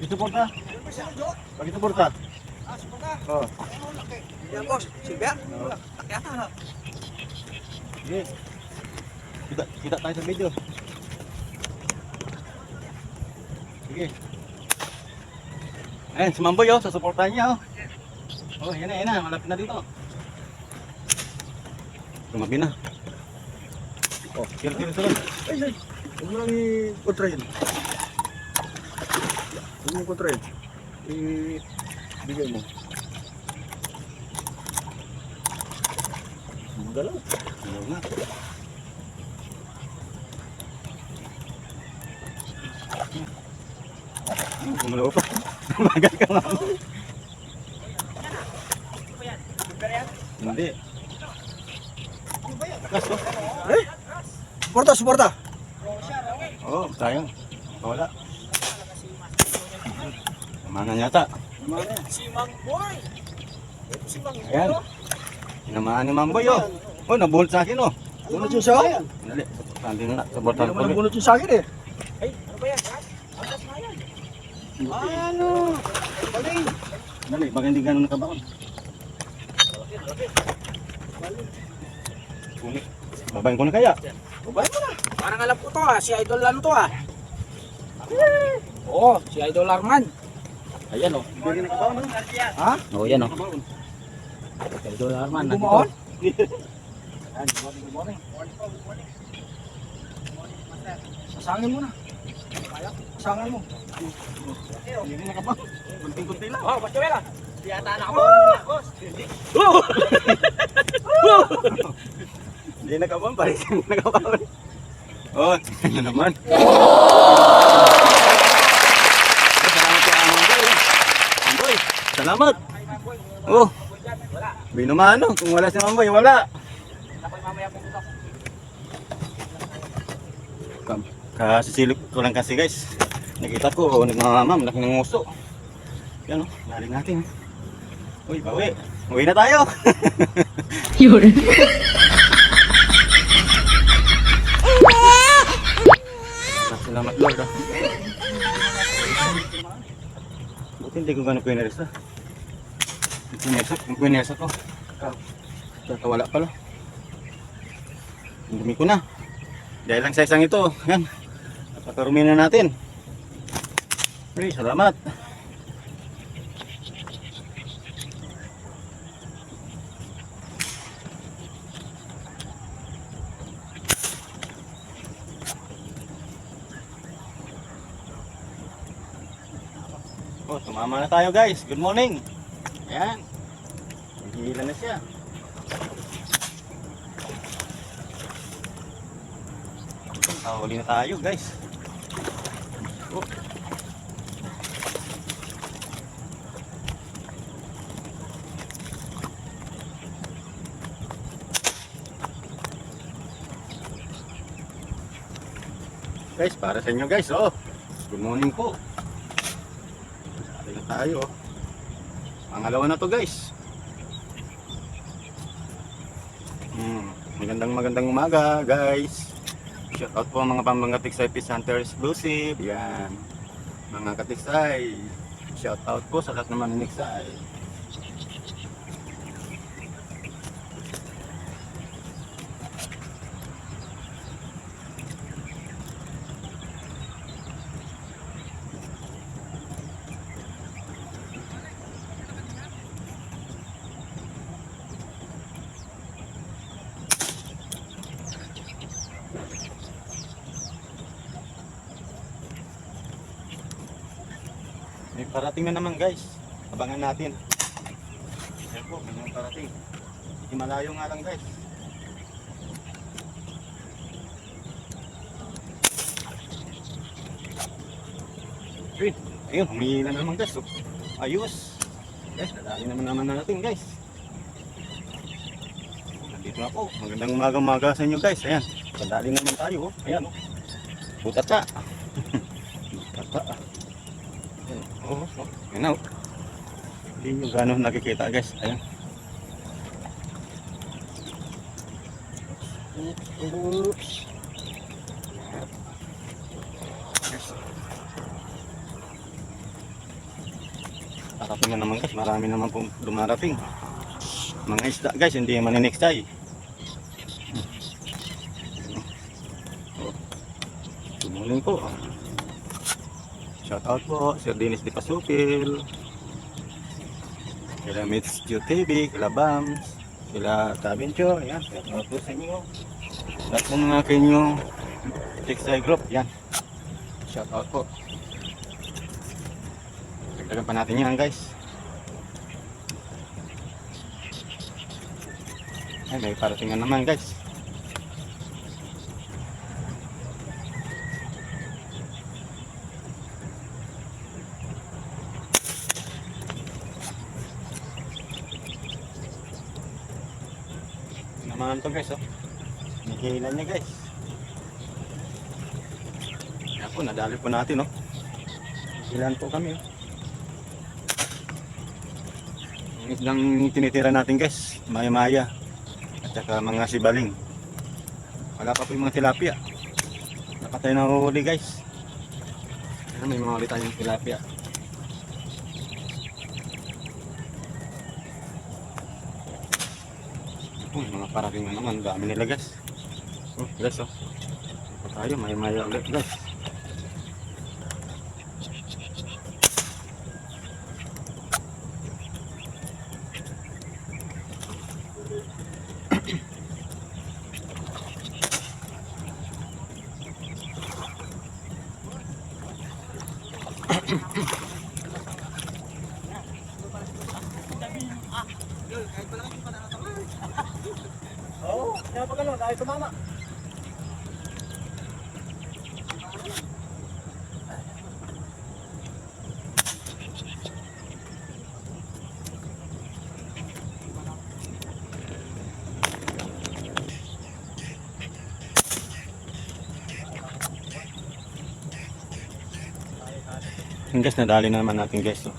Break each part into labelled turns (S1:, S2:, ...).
S1: Pagisuporta. Pagisuporta. Oh.
S2: Yan boss, silver. Akyata na.
S1: Sige. Kita, kita tayo sa video. Sige. Ayan, si Mamboy oh, susuportahan niya oh. Oh, yan na, yan na, malapit na dito. Tumabi na. Oh, kira kira sunod.
S3: Ay, ay. Huwag mo lang i-kontrahin. Huwag mo kontrahin. I-bigay mo. Ang galaw.
S1: Ano nga? Gumalaw pa. Magal ka nga. Hindi. Oh.
S3: Suporta, suporta.
S1: Oh, sayang. Wala. Tamanan yata.
S2: Si Mang Boy. Si Mang
S1: Ayan. Tinamaan ni Mamboy oh. Oh, nabulot sa akin oh.
S3: Bunot yung sa
S1: Dali, sandin na. Sabotan ko ulit.
S3: bunot yung sa akin eh.
S2: Ay, ano ba yan? Atas na yan.
S3: Ano? Galing.
S1: Dali, baka hindi ganun nakabaon. Babayin ko na kaya.
S2: Babay mo na. Parang alam ko to ah. Si Idol ano to ah. Oo, si Idol Arman.
S1: Ayan oh. Oh.
S2: Ha?
S1: Oo, yan oh.
S2: Idol Arman.
S1: Morning.
S3: Sasangin mo na. Sasangan mo.
S1: Hindi rin nakabaon. Kunting-kunti lang.
S2: Oh, basta wala. Tiyata na ako. Boss.
S1: Hindi nakabaon, pare. Hindi nakabaon. Oh, ano naman. Salamat kay Amang Boy. Amang Boy, salamat. Oh, binumano. Kung wala si Mamboy, wala. Kasisilip ko lang kasi guys. Nakita ko, oh, nagmamamam, laki ng nguso. Yan oh, naling natin. Uy, bawi. Uwi na tayo.
S4: 有人
S1: ，Salamat Lord ah. Buti hindi ko gano'n pineresa. Yung yung pineresa ko. Tatawala pala. Ang dumi ko na. Dahil lang sa isang ito, yan. Napakarumi na natin. Hey, salamat. Oh, tumama na tayo guys. Good morning. Ayan. Hihila na siya. Nakahuli na tayo guys. Oh. Guys, para sa inyo guys. Oh. Good morning po. Sabi na tayo. oh. Pangalawa na to guys. Hmm, magandang magandang umaga guys. Shout out po mga pambang katiksay Peace Hunter Exclusive. Yan. Mga katiksay. Shout out po sa lahat ng maniniksay. May parating na naman guys. Abangan natin. Yan po, may parating. Hindi malayo nga lang guys. Ayun, ayun, humihila na naman guys. Oh. Ayos. Guys, nadali naman naman natin guys. Nandito na po. Magandang umaga-umaga sa inyo guys. Ayan, nadali naman tayo. Ayan, oh. Butata. Oh, oh. Ayan na, oh. Hindi nyo gano'n nakikita guys. Ayan. Oops. Parating na naman guys, marami naman po dumarating. Mga isda guys, hindi man next tayo. Tumuling po. Shout out po, Sir Dennis Di Pasupil. Kila Mitch Q TV, kila Bams, kila Tabincho, yan. Shout out po sa inyo. Lahat po ng aking yung group, yan. Shout out po. Dagdagan pa natin yan guys. Ay, may parating na naman guys. Naman to guys oh. Nagihilan niya guys. Yan po, nadali po natin oh. Ilan po kami oh. Ang isdang tinitira natin guys, maya-maya. At saka mga sibaling. Wala pa po yung mga tilapia. Dapat tayo nahuhuli guys. Ano, may mga ulit tayong tilapia. Oh, mga parating na naman. Dami nila guys. Oh, guys oh. Tayo, maya-maya ulit guys.
S2: Oo, kaya pag ano, dahil tumama.
S1: Yung guys, nadali na naman natin guys. Oh.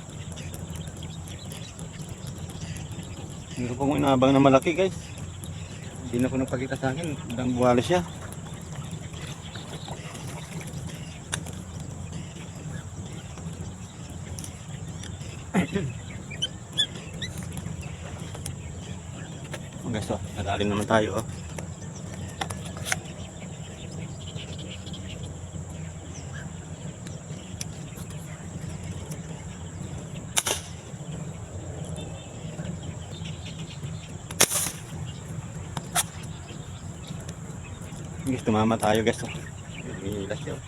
S1: Hindi ko pong inaabang na malaki guys. Hindi na po nagpakita sa akin. Hanggang buwala siya. Guys, oh, nadali naman tayo. Oh. Tumama tayo guys. Oh. Hila siya. oh.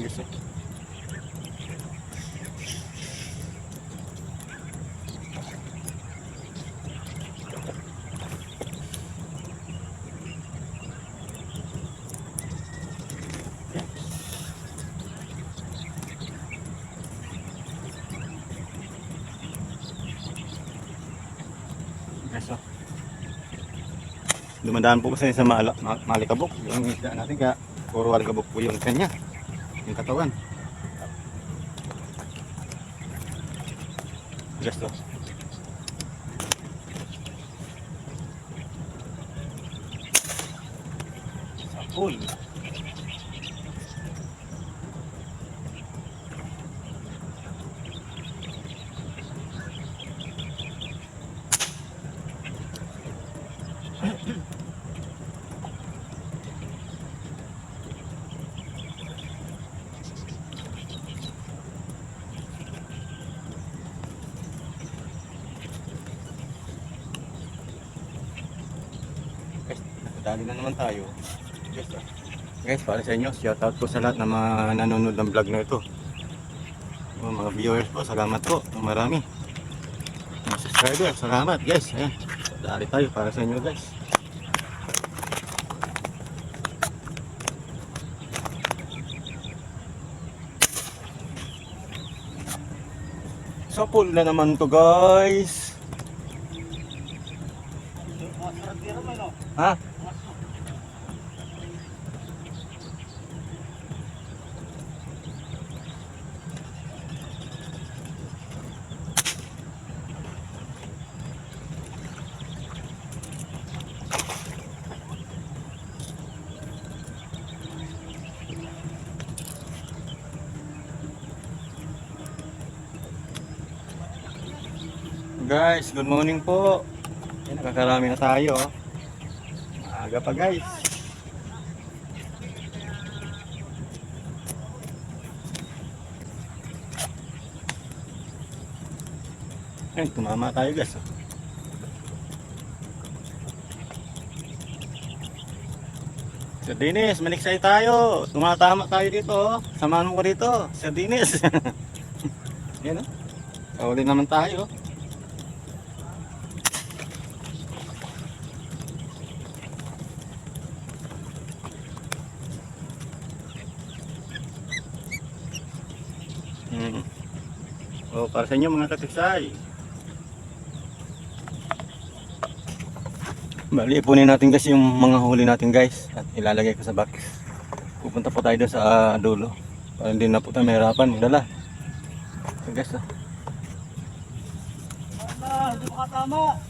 S1: Guys, oh. Guys, oh. Dumadaan po kasi sa mala, ma, malikabok. Yung isda natin kaya puro malikabok po yung kanya. Yung katawan. Guys, oh. Sapul. Nakadali na naman tayo. Guys, para sa inyo, shout out po sa lahat ng mga nanonood ng vlog na ito. Mga, mga viewers po, salamat po. Marami. Mga subscribers, salamat guys. Ayan, dali tayo para sa inyo guys. Sa pool na naman to guys. Ha? Guys, good morning po. Yan, nakakarami na tayo. oh. Maaga pa guys. Ayun, tumama tayo guys. oh. Sir Dinis, maniksay tayo. Tumatama tayo dito. oh. Samahan mo ko dito. Sir Dinis. Yan o. Kauli naman tayo. Hmm. Oh, para sa inyo mga katiksay. Bali, ipunin natin kasi yung mga huli natin guys at ilalagay ko sa box. Pupunta po tayo doon sa ah, dulo para hindi na po tayo mahirapan magdala. So guys, ah.
S2: Hindi makatama.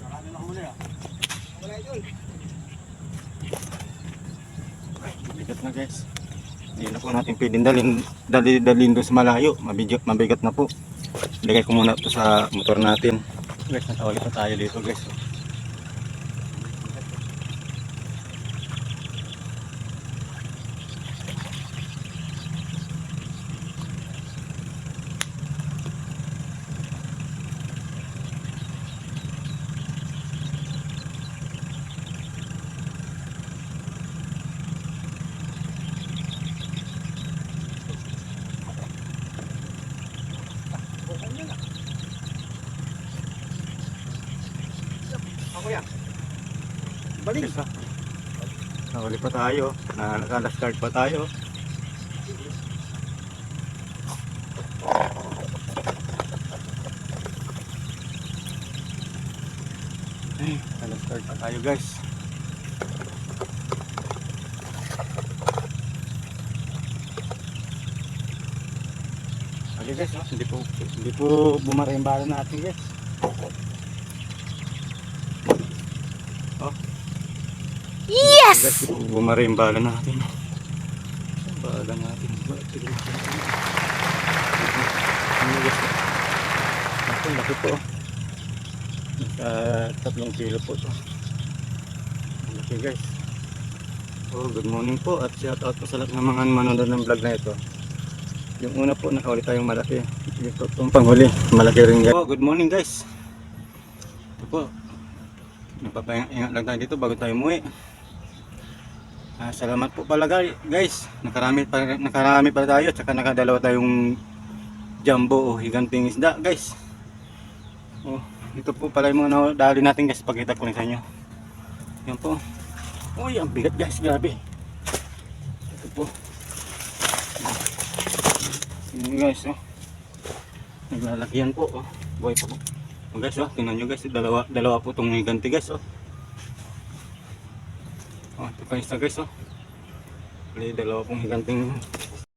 S2: Marami na huli ah. Wala idol.
S1: Bigat na guys. Hindi na po natin pwedeng dalhin, dali, dalhin doon sa malayo. Mabigat, mabigat na po. Ilagay ko muna ito sa motor natin. Guys, natawag pa tayo dito guys.
S2: Ako yan. Balik.
S1: Guys, ah. Nahuli pa tayo. Na, naka-last card pa tayo. Ay, naka-last card pa tayo guys. Okay guys, oh, hindi po hindi po bala natin guys. Guys, bumara yung bala natin. Bala natin. Ano guys? Ako, laki po. Nasa tatlong kilo po to. Ang Laki guys. Oh, good morning po at shout out po sa lahat ng mga manonood ng vlog na ito. Yung una po, nakahuli tayong malaki. Ito itong panghuli. Malaki rin guys. Oh, good morning guys. Ito po. Nagpapaingat lang tayo dito bago tayo umuwi. Ah, salamat po pala guy- guys. Nakarami pa nakarami pa tayo at saka nakadalawa tayong jumbo o higanting isda guys. Oh, ito po pala yung mga dali natin guys. Pakita ko rin sa inyo. Yan po. Uy, ang bigat guys, grabe. Ito po. Yan guys, oh. Naglalagyan po, oh. Buhay po. Oh, guys, oh, tingnan nyo guys, dalawa, dalawa po itong higanti guys, oh. Pa isa guys, oh. Bali, dalawa pong higanting